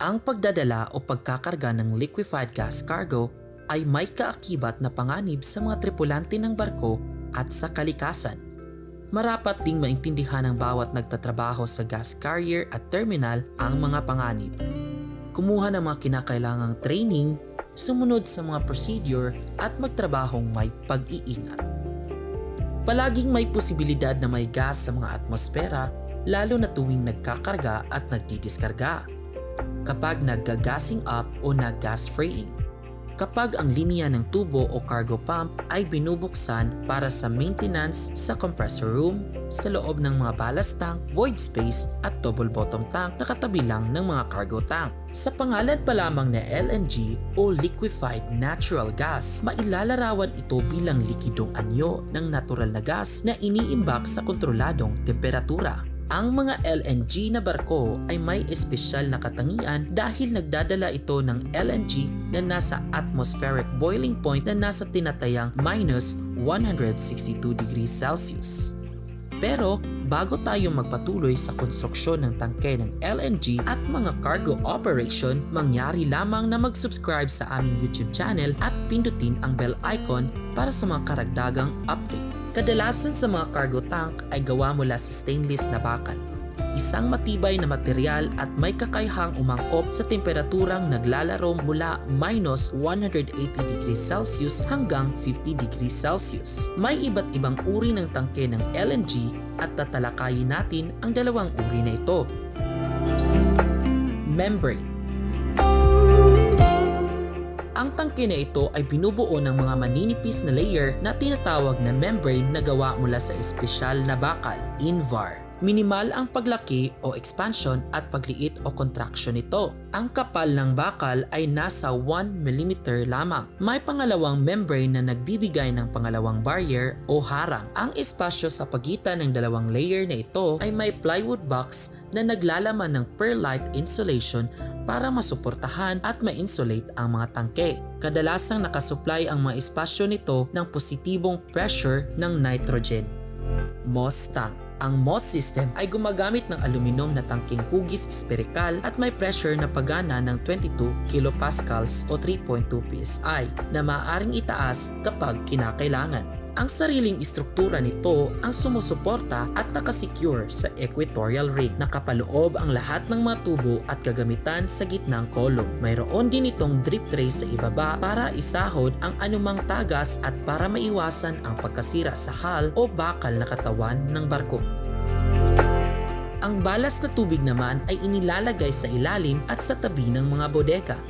Ang pagdadala o pagkakarga ng liquefied gas cargo ay may kaakibat na panganib sa mga tripulante ng barko at sa kalikasan. Marapat ding maintindihan ng bawat nagtatrabaho sa gas carrier at terminal ang mga panganib. Kumuha ng mga kinakailangang training, sumunod sa mga procedure at magtrabahong may pag-iingat. Palaging may posibilidad na may gas sa mga atmosfera lalo na tuwing nagkakarga at nagdidiskarga. Kapag nagga-gassing up o nag-gas freeing. Kapag ang linya ng tubo o cargo pump ay binubuksan para sa maintenance sa compressor room, sa loob ng mga ballast tank, void space at double bottom tank na katabi lang ng mga cargo tank. Sa pangalan pa lamang na LNG o liquefied natural gas, mailalarawan ito bilang likidong anyo ng natural na gas na iniimbak sa kontroladong temperatura. Ang mga LNG na barko ay may espesyal na katangian dahil nagdadala ito ng LNG na nasa atmospheric boiling point na nasa tinatayang minus 162 degrees Celsius. Pero bago tayo magpatuloy sa konstruksyon ng tangke ng LNG at mga cargo operation, mangyari lamang na mag-subscribe sa aming YouTube channel at pindutin ang bell icon para sa mga karagdagang update. Kadalasan sa mga cargo tank ay gawa mula sa stainless na bakal. Isang matibay na material at may kakayahang umangkop sa temperaturang naglalaro mula minus 180 degrees Celsius hanggang 50 degrees Celsius. May iba't ibang uri ng tangke ng LNG at tatalakayin natin ang dalawang uri na ito. Membrane ang tangke na ito ay binubuo ng mga maninipis na layer na tinatawag na membrane na gawa mula sa espesyal na bakal, invar. Minimal ang paglaki o expansion at pagliit o contraction nito. Ang kapal ng bakal ay nasa 1 mm lamang. May pangalawang membrane na nagbibigay ng pangalawang barrier o harang. Ang espasyo sa pagitan ng dalawang layer na ito ay may plywood box na naglalaman ng perlite insulation para masuportahan at ma-insulate ang mga tangke. Kadalasang nakasupply ang mga espasyo nito ng positibong pressure ng nitrogen. Moss tank ang MOS system ay gumagamit ng aluminum na tangking hugis spherical at may pressure na pagana ng 22 kilopascals o 3.2 psi na maaaring itaas kapag kinakailangan. Ang sariling istruktura nito ang sumusuporta at nakasecure sa equatorial rig. Nakapaloob ang lahat ng mga tubo at kagamitan sa gitnang kolong. Mayroon din itong drip tray sa ibaba para isahod ang anumang tagas at para maiwasan ang pagkasira sa hull o bakal na katawan ng barko. Ang balas na tubig naman ay inilalagay sa ilalim at sa tabi ng mga bodega.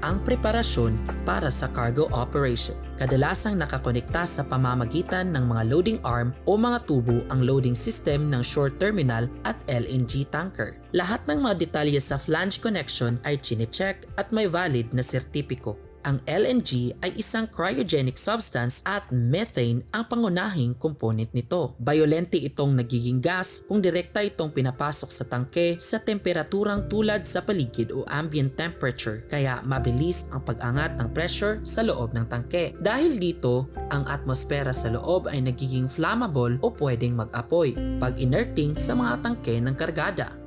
Ang preparasyon para sa cargo operation. Kadalasang nakakonekta sa pamamagitan ng mga loading arm o mga tubo ang loading system ng short terminal at LNG tanker. Lahat ng mga detalye sa flange connection ay chinecheck at may valid na sertipiko. Ang LNG ay isang cryogenic substance at methane ang pangunahing component nito. Violente itong nagiging gas kung direkta itong pinapasok sa tangke sa temperaturang tulad sa paligid o ambient temperature kaya mabilis ang pag-angat ng pressure sa loob ng tangke. Dahil dito, ang atmosfera sa loob ay nagiging flammable o pwedeng mag-apoy pag inerting sa mga tangke ng kargada.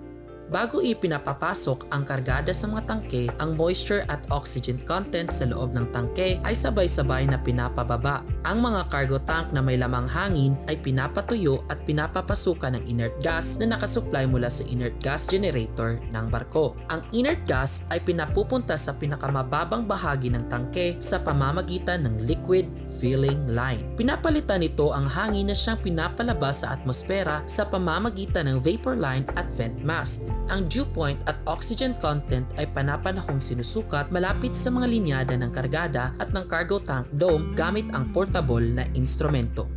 Bago ipinapapasok ang kargada sa mga tangke, ang moisture at oxygen content sa loob ng tangke ay sabay-sabay na pinapababa. Ang mga cargo tank na may lamang hangin ay pinapatuyo at pinapapasukan ng inert gas na nakasupply mula sa inert gas generator ng barko. Ang inert gas ay pinapupunta sa pinakamababang bahagi ng tangke sa pamamagitan ng liquid filling line. Pinapalitan nito ang hangin na siyang pinapalabas sa atmosfera sa pamamagitan ng vapor line at vent mast. Ang dew point at oxygen content ay panapanahong sinusukat malapit sa mga linyada ng kargada at ng cargo tank dome gamit ang portable na instrumento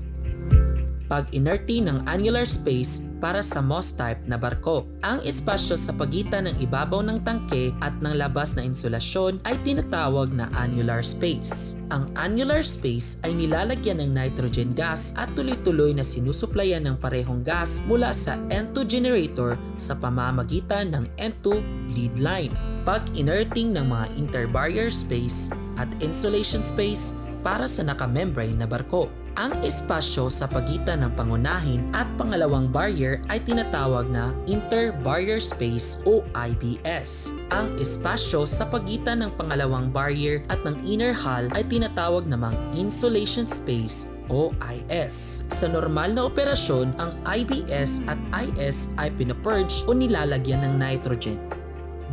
pag-inerty ng annular space para sa Moss type na barko. Ang espasyo sa pagitan ng ibabaw ng tangke at ng labas na insulasyon ay tinatawag na annular space. Ang annular space ay nilalagyan ng nitrogen gas at tuloy-tuloy na sinusuplayan ng parehong gas mula sa N2 generator sa pamamagitan ng N2 bleed line. Pag-inerting ng mga interbarrier space at insulation space para sa naka-membrane na barko. Ang espasyo sa pagitan ng pangunahin at pangalawang barrier ay tinatawag na inter-barrier space o IBS. Ang espasyo sa pagitan ng pangalawang barrier at ng inner hull ay tinatawag namang insulation space o IS. Sa normal na operasyon, ang IBS at IS ay pinapurge o nilalagyan ng nitrogen.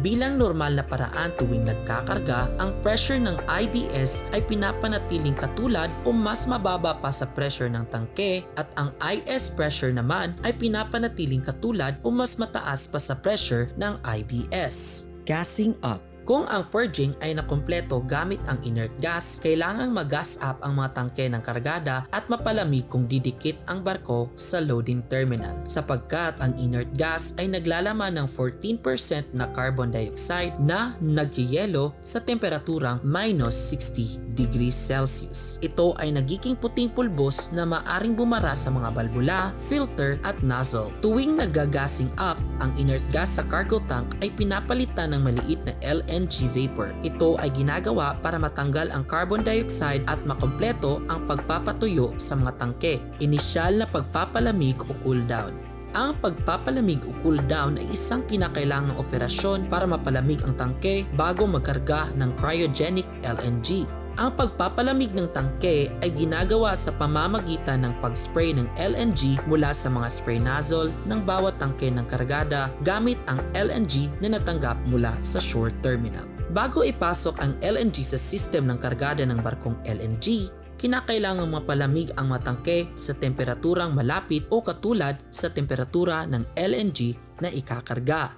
Bilang normal na paraan tuwing nagkakarga, ang pressure ng IBS ay pinapanatiling katulad o mas mababa pa sa pressure ng tangke at ang IS pressure naman ay pinapanatiling katulad o mas mataas pa sa pressure ng IBS. Gassing up kung ang purging ay nakumpleto gamit ang inert gas, kailangang mag-gas up ang mga tangke ng kargada at mapalamig kung didikit ang barko sa loading terminal. Sapagkat ang inert gas ay naglalaman ng 14% na carbon dioxide na nagyayelo sa temperaturang minus 60 degrees Celsius. Ito ay nagiging puting pulbos na maaring bumara sa mga balbula, filter at nozzle. Tuwing nagagasing up, ang inert gas sa cargo tank ay pinapalitan ng maliit na LNG vapor. Ito ay ginagawa para matanggal ang carbon dioxide at makompleto ang pagpapatuyo sa mga tangke. Inisyal na pagpapalamig o cool down. Ang pagpapalamig o cool down ay isang kinakailangang operasyon para mapalamig ang tangke bago magkarga ng cryogenic LNG. Ang pagpapalamig ng tangke ay ginagawa sa pamamagitan ng pag-spray ng LNG mula sa mga spray nozzle ng bawat tangke ng kargada gamit ang LNG na natanggap mula sa shore terminal. Bago ipasok ang LNG sa system ng kargada ng barkong LNG, kinakailangang mapalamig ang matangke sa temperaturang malapit o katulad sa temperatura ng LNG na ikakarga.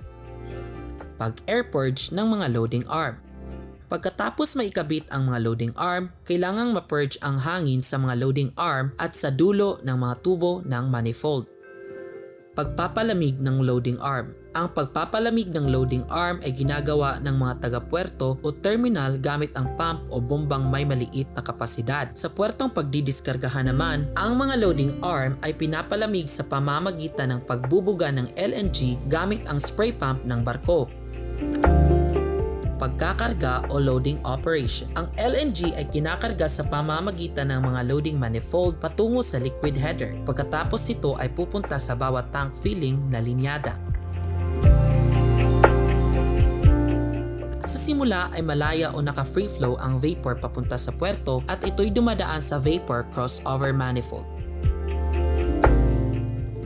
Pag-air purge ng mga loading arm Pagkatapos maikabit ang mga loading arm, kailangang ma-purge ang hangin sa mga loading arm at sa dulo ng mga tubo ng manifold. Pagpapalamig ng loading arm Ang pagpapalamig ng loading arm ay ginagawa ng mga taga-puerto o terminal gamit ang pump o bombang may maliit na kapasidad. Sa puertong pagdidiskargahan naman, ang mga loading arm ay pinapalamig sa pamamagitan ng pagbubuga ng LNG gamit ang spray pump ng barko pagkakarga o loading operation. Ang LNG ay kinakarga sa pamamagitan ng mga loading manifold patungo sa liquid header. Pagkatapos ito ay pupunta sa bawat tank filling na linyada. Sa simula ay malaya o naka-free flow ang vapor papunta sa puerto at ito'y dumadaan sa vapor crossover manifold.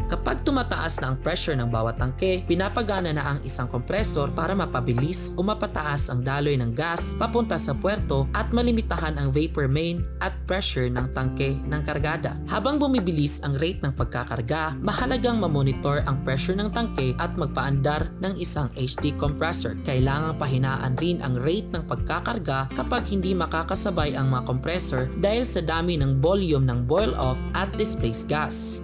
Kapag tumataas na ang pressure ng bawat tangke, pinapagana na ang isang kompresor para mapabilis o mapataas ang daloy ng gas papunta sa puerto at malimitahan ang vapor main at pressure ng tangke ng kargada. Habang bumibilis ang rate ng pagkakarga, mahalagang mamonitor ang pressure ng tangke at magpaandar ng isang HD compressor. Kailangang pahinaan rin ang rate ng pagkakarga kapag hindi makakasabay ang mga compressor dahil sa dami ng volume ng boil off at displaced gas.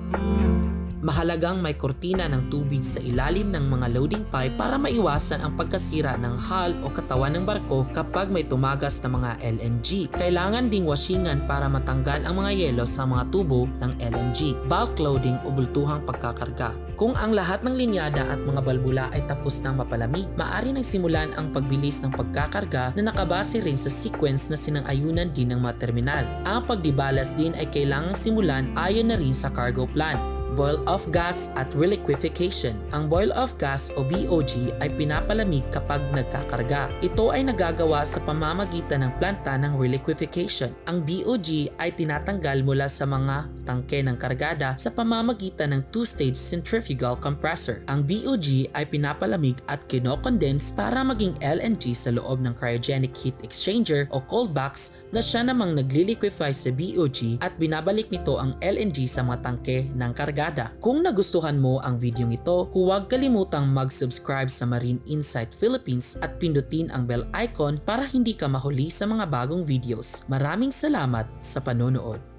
Mahalagang may kortina ng tubig sa ilalim ng mga loading pipe para maiwasan ang pagkasira ng hull o katawan ng barko kapag may tumagas na mga LNG. Kailangan ding washingan para matanggal ang mga yelo sa mga tubo ng LNG. Bulk loading o bultuhang pagkakarga. Kung ang lahat ng linyada at mga balbula ay tapos ng mapalamig, maaari nang simulan ang pagbilis ng pagkakarga na nakabase rin sa sequence na sinang-ayunan din ng mga terminal. Ang pagdibalas din ay kailangang simulan ayon na rin sa cargo plan boil-off gas at reliquefaction. Ang boil-off gas o BOG ay pinapalamig kapag nagkakarga. Ito ay nagagawa sa pamamagitan ng planta ng reliquefaction. Ang BOG ay tinatanggal mula sa mga tangke ng kargada sa pamamagitan ng two-stage centrifugal compressor. Ang BOG ay pinapalamig at kinokondense para maging LNG sa loob ng cryogenic heat exchanger o cold box na siya namang nagliliquefy sa BOG at binabalik nito ang LNG sa mga tangke ng kargada. Kung nagustuhan mo ang video ito, huwag kalimutang mag-subscribe sa Marine Insight Philippines at pindutin ang bell icon para hindi ka mahuli sa mga bagong videos. Maraming salamat sa panonood.